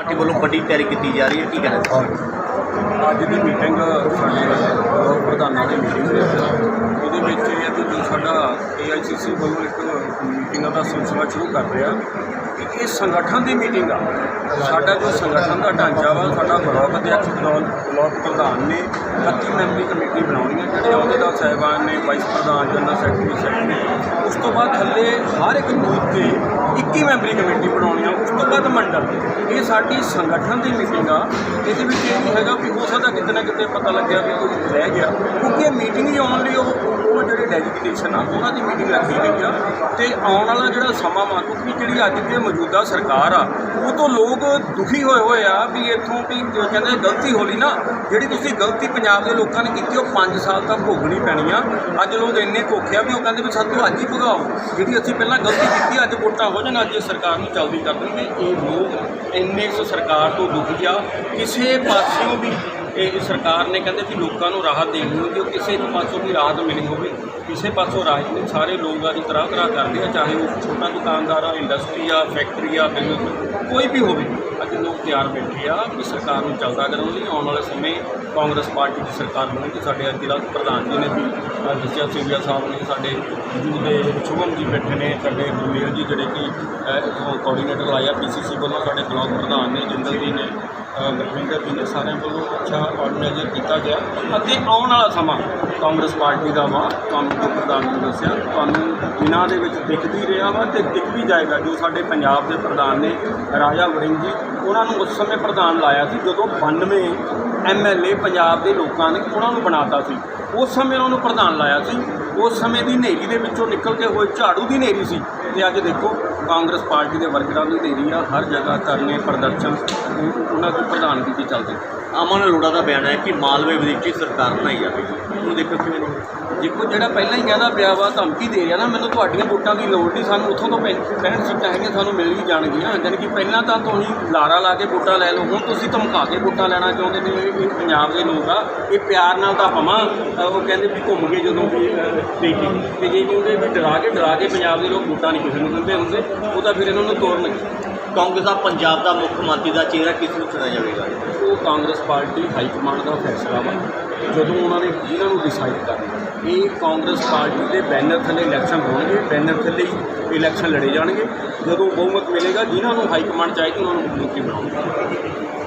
Party ਵੱਲੋਂ ਵੱਡੀ ਤਿਆਰੀ ਕੀਤੀ ਜਾ ਰਹੀ ਹੈ, ਕੀ ਕਹਿਣਾ ਚਾਹੁੰਦੇ ਅੱਜ ਦੀ ਮੀਟਿੰਗ ਸਾਡੇ ਬਲਾਕ ਪ੍ਰਧਾਨਾਂ ਦੀ ਮੀਟਿੰਗ ਹੈ। ਉਹਦੇ ਵਿੱਚ ਇਹ ਹੈ ਕਿ ਜੋ ਸਾਡਾ ਏਆਈਸੀਸੀ ਵੱਲੋਂ ਇੱਕ ਮੀਟਿੰਗਾਂ ਦਾ ਸਿਲਸਿਲਾ ਸ਼ੁਰੂ ਕਰ ਰਿਹਾ ਕਿ ਇਹ ਸੰਗਠਨ ਦੀ ਮੀਟਿੰਗ ਆ। ਸਾਡਾ ਜੋ ਸੰਗਠਨ ਦਾ ਢਾਂਚਾ ਵਾ, ਸਾਡਾ ਬਲਾਕ ਅਧਿਕਸ਼ ਬਲਾਕ ਬਲਾਕ ਪ੍ਰਧਾਨ ਨੇ 31 ਮੈਂਬਰੀ ਕਮੇਟੀ ਬਣਾਉਣੀ ਹੈ। ਜਿਹੜੇ ਅਹੁਦੇਦਾਰ ਸਾਹਿਬਾਨ ਨੇ ਵਾਈਸ ਪ੍ਰਧਾਨ ਜਨਰਲ ਸੈਕਟਰੀ ਸੈਕਟਰੀ ਉਸ ਤੋਂ ਬਾਅਦ ਥੱਲੇ ਹਰ ਇੱਕ ਬੂਥ ਤੇ 21 ਮੈਂਬਰੀ ਕਮੇਟੀ ਬਣਾਉਣੀ ਆ, ਉਸ ਤੋਂ ਬਾਅਦ ਮੰਡਲ। ਇਹ ਸਾਡੀ ਸੰਗਠਨ ਦੀ ਮੀਟਿੰਗ ਆ। ਇਹਦੇ ਵਿੱਚ ਇਹ ਨਹੀਂ ਹੈਗਾ ਵੀ ਹੋ ਸਕਦਾ ਕਿਤੇ ਨਾ ਕਿਤੇ ਪਤਾ ਲੱਗਿਆ ਵੀ ਕੋਈ ਰਹਿ ਗਿਆ। ਕਿਉਂਕਿ ਇਹ ਮੀਟਿੰਗ ਹੀ ਆਉਣ ਲਈ ਉਹ ਉਹ ਆ, ਉਹਨਾਂ ਦੀ ਮੀਟਿੰਗ ਰੱਖੀ ਗਈ ਆ। ਤੇ ਆਉਣ ਵਾਲਾ ਜਿਹੜਾ ਸਮਾਂ ਵਾ ਕਿਉਂਕਿ ਜਿਹੜੀ ਅੱਜ ਦੀ ਮੌਜੂਦਾ ਸਰਕਾਰ ਆ, ਉਹ ਤੋਂ ਲੋਕ ਦੁਖੀ ਹੋਏ ਹੋਏ ਆ ਵੀ ਇੱਥੋਂ ਵੀ ਕਹਿੰਦੇ ਗਲਤੀ ਹੋ ਨਾ, ਜਿਹੜੀ ਤੁਸੀਂ ਗਲਤੀ ਪੰਜਾਬ ਦੇ ਲੋਕਾਂ ਨੇ ਕੀਤੀ, ਉਹ 5 ਸਾਲ ਤੱਕ ਭੋਗਣੀ ਪੈਣੀ ਆ। ਅੱਜ ਲੋਕ ਇੰਨੇ ਕੋਖਿਆ ਵੀ ਉਹ ਕਹਿੰਦੇ ਵੀ ਸਾਤੋਂ ਅੱਜ ਹੀ ਭੁਗਾਓ। ਜਿਹੜੀ ਅਸੀਂ ਪਹਿਲਾਂ ਗਲਤੀ ਕੀਤੀ, ਅੱਜ ਵੋਟਾਂ ਹੋ ਜਾਣ, ਅੱਜ ਸਰਕਾਰ ਨੂੰ ਚਲਦੀ ਕਰ ਦੇਣਗੇ। ਇਹ ਲੋਕ, ਇੰਨੇ ਇਸ ਸਰਕਾਰ ਤੋਂ ਦੁਖੀ ਆ, ਕਿਸੇ ਪਾਸਿਓਂ ਵੀ ਇਹ ਸਰਕਾਰ ਨੇ ਕਹਿੰਦੇ ਵੀ ਲੋਕਾਂ ਨੂੰ ਰਾਹਤ ਦੇਣੀ ਹੋਊਗੀ ਉਹ ਕਿਸੇ ਪਾਸੋਂ ਵੀ ਰਾਹਤ ਮਿਲੀ ਹੋਵੇ ਕਿਸੇ ਪਾਸੋਂ ਰਾਹਤ ਨਹੀਂ। ਸਾਰੇ ਲੋਕ ਆ ਦੀ ਤਰ੍ਹਾਂ ਤਰ੍ਹਾਂ ਕਰਦੇ ਆ ਚਾਹੇ ਉਹ ਛੋਟਾ ਦੁਕਾਨਦਾਰ ਆ ਇੰਡਸਟਰੀ ਆ ਫੈਕਟਰੀ ਆ ਬਿਜ਼ਨਸ ਕੋਈ ਵੀ ਹੋਵੇ। ਅੱਜ ਲੋਕ ਤਿਆਰ ਬੈਠੇ ਆ ਕਿ ਸਰਕਾਰ ਨੂੰ ਚੱਲਦਾ ਕਰਨ ਲਈ ਆਉਣ ਵਾਲੇ ਸਮੇਂ ਕਾਂਗਰਸ ਪਾਰਟੀ ਦੀ ਸਰਕਾਰ ਬਣੇਗੀ। ਸਾਡੇ ਅੱਜ ਜ਼ਿਲ੍ਹਾ ਪ੍ਰਧਾਨ ਜੀ ਨੇ ਵੀ ਦੱਸਿਆ ਸੀਵੀਆ ਸਾਹਿਬ ਨੇ ਸਾਡੇ ਜੂ ਦੇ ਸ਼ੁਭਮ ਜੀ ਬੈਠੇ ਨੇ ਸਾਡੇ ਗੁਰਮੇਲ ਜੀ ਜਿਹੜੇ ਕਿ ਅ, ਇੱਥੋਂ ਕੋਆਰਡੀਨੇਟਰ ਲਾਇਆ ਪੀਸੀਸੀ ਵੱਲੋਂ ਸਾਡੇ ਬਲਾਕ ਪ੍ਰਧਾਨ ਨੇ ਜਿੰਦਲ ਜੀ ਨੇ। ਅ, ਗੁਰਵਿੰਦਰ ਜੀ ਨੇ ਸਾਰਿਆਂ ਵੱਲੋਂ ਅੱਛਾ ਆਰਗੇਨਾਈਜ਼ਰ ਕੀਤਾ ਗਿਆ। ਅਤੇ ਆਉਣ ਵਾਲਾ ਸਮਾਂ ਕਾਂਗਰਸ ਪਾਰਟੀ ਦਾ ਵਾ ਤੁਹਾਨੂੰ ਪ੍ਰਧਾਨ ਨੇ ਦੱਸਿਆ ਤੁਹਾਨੂੰ ਦਿਨਾਂ ਦੇ ਵਿੱਚ ਦਿਖ ਵੀ ਰਿਹਾ ਵਾ ਤੇ ਦਿਖ ਵੀ ਜਾਏਗਾ। ਜੋ ਸਾਡੇ ਪੰਜਾਬ ਦੇ ਪ੍ਰਧਾਨ ਨੇ ਰਾਜਾ ਵਰਿੰਗ ਜੀ ਉਹਨਾਂ ਨੂੰ ਉਸ ਸਮੇਂ ਪ੍ਰਧਾਨ ਲਾਇਆ ਸੀ ਜਦੋਂ 92 ਐਮਐਲਏ ਪੰਜਾਬ ਦੇ ਲੋਕਾਂ ਨੇ ਉਹਨਾਂ ਨੂੰ ਬਣਾਤਾ ਸੀ। ਉਸ ਸਮੇਂ ਉਹਨਾਂ ਨੂੰ ਪ੍ਰਧਾਨ ਲਾਇਆ ਸੀ। ਉਸ ਸਮੇਂ ਦੀ ਹਨੇਰੀ ਦੇ ਵਿੱਚੋਂ ਨਿਕਲ ਕੇ ਹੋਏ ਝਾੜੂ ਦੀ ਹਨੇਰੀ ਸੀ। ਤੇ ਅੱਜ ਦੇਖੋ ਕਾਂਗਰਸ ਪਾਰਟੀ ਦੇ ਵਰਕਰਾਂ ਦੀ ਹਨੇਰੀ ਆ। ਹਰ ਜਗ੍ਹਾ ਧਰਨੇ ਪ੍ਰਦਰਸ਼ਨ ਉਹ- ਉਹਨਾਂ ਦੀ ਪ੍ਰਧਾਨਗੀ 'ਚ ਚੱਲਦੇ। ਅਮਨ ਅਰੋੜਾ ਦਾ ਬਿਆਨ ਹੈ ਕਿ ਮਾਲਵੇ ਵਿਦੇਸ਼ੀ ਸਰਕਾਰ ਬਣਾਈ ਜਾਵੇ ਉਹਨੂੰ ਦੇਖੋ ਕਿਵੇਂ ਦੇਖੋ ਜਿਹੜਾ ਪਹਿਲਾਂ ਹੀ ਕਹਿੰਦਾ ਪਿਆ ਵਾ ਧਮਕੀ ਦੇ ਰਿਹਾ ਨਾ ਮੈਨੂੰ ਤੁਹਾਡੀਆਂ ਵੋਟਾਂ ਦੀ ਲੋੜ ਨਹੀਂ ਸਾਨੂੰ ਉੱਥੋਂ ਤੋਂ 65 ਸੀਟਾਂ ਹੈਗੀਆਂ ਸਾਨੂੰ ਮਿਲ ਵੀ ਜਾਣਗੀਆਂ। ਜਾਣੀ ਕਿ ਪਹਿਲਾਂ ਤਾਂ ਤੁਸੀਂ ਲਾਰਾ ਲਾ ਕੇ ਵੋਟਾਂ ਲੈ ਲਓ ਹੁਣ ਤੁਸੀਂ ਧਮਕਾ ਕੇ ਵੋਟਾਂ ਲੈਣਾ ਚਾਹੁੰਦੇ ਨੇ। ਇਹ ਪੰਜਾਬ ਦੇ ਲੋਕ ਆ ਇਹ ਪਿਆਰ ਨਾਲ ਤਾਂ ਪਵਾਂ ਉਹ ਕਹਿੰਦੇ ਵੀ ਘੁੰਮ ਗਏ ਜਦੋਂ ਵੀ ਅਹ, ਦੇ ਕੇ ਤੇ ਜੇ ਕਹਿੰਦੇ ਵੀ ਡਰਾ ਕੇ ਡਰਾ ਕੇ ਪੰਜਾਬ ਦੇ ਲੋਕ ਵੋਟਾਂ ਨਹੀਂ ਕਿਸੇ ਨੂੰ ਦਿੰਦੇ ਹੁੰਦੇ ਉਹ ਤਾਂ ਫਿਰ ਇਹਨਾਂ ਨੂੰ ਤੋੜਨਗੇ ਕਾਂਗਰਸ ਦਾ ਪੰਜਾਬ ਦਾ ਮੁੱਖ ਮੰਤਰੀ ਦਾ ਚਿਹਰਾ ਕਿਸ ਨੂੰ ਚੁਣਿਆ ਜਾਵੇਗਾ? ਉਹ ਕਾਂਗਰਸ ਪਾਰਟੀ ਹਾਈ ਕਮਾਂਡ ਦਾ ਫੈਸਲਾ ਵਾ। ਜਦੋਂ ਉਹਨਾਂ ਨੇ ਜਿਨ੍ਹਾਂ ਨੂੰ ਡਿਸਾਈਡ ਕਰਨਾ ਇਹ ਕਾਂਗਰਸ ਪਾਰਟੀ ਦੇ ਬੈਨਰ ਥੱਲੇ ਇਲੈਕਸ਼ਨ ਹੋਣਗੇ ਬੈਨਰ ਥੱਲੇ ਹੀ ਇਲੈਕਸ਼ਨ ਲੜੇ ਜਾਣਗੇ ਜਦੋਂ ਬਹੁਮਤ ਮਿਲੇਗਾ ਜਿਨ੍ਹਾਂ ਨੂੰ ਹਾਈ ਕਮਾਂਡ ਚਾਹੀਦੀ ਉਹਨਾਂ ਨੂੰ ਮੁੱਖ ਮੰਤਰੀ ਬਣਾਉਣਗੇ।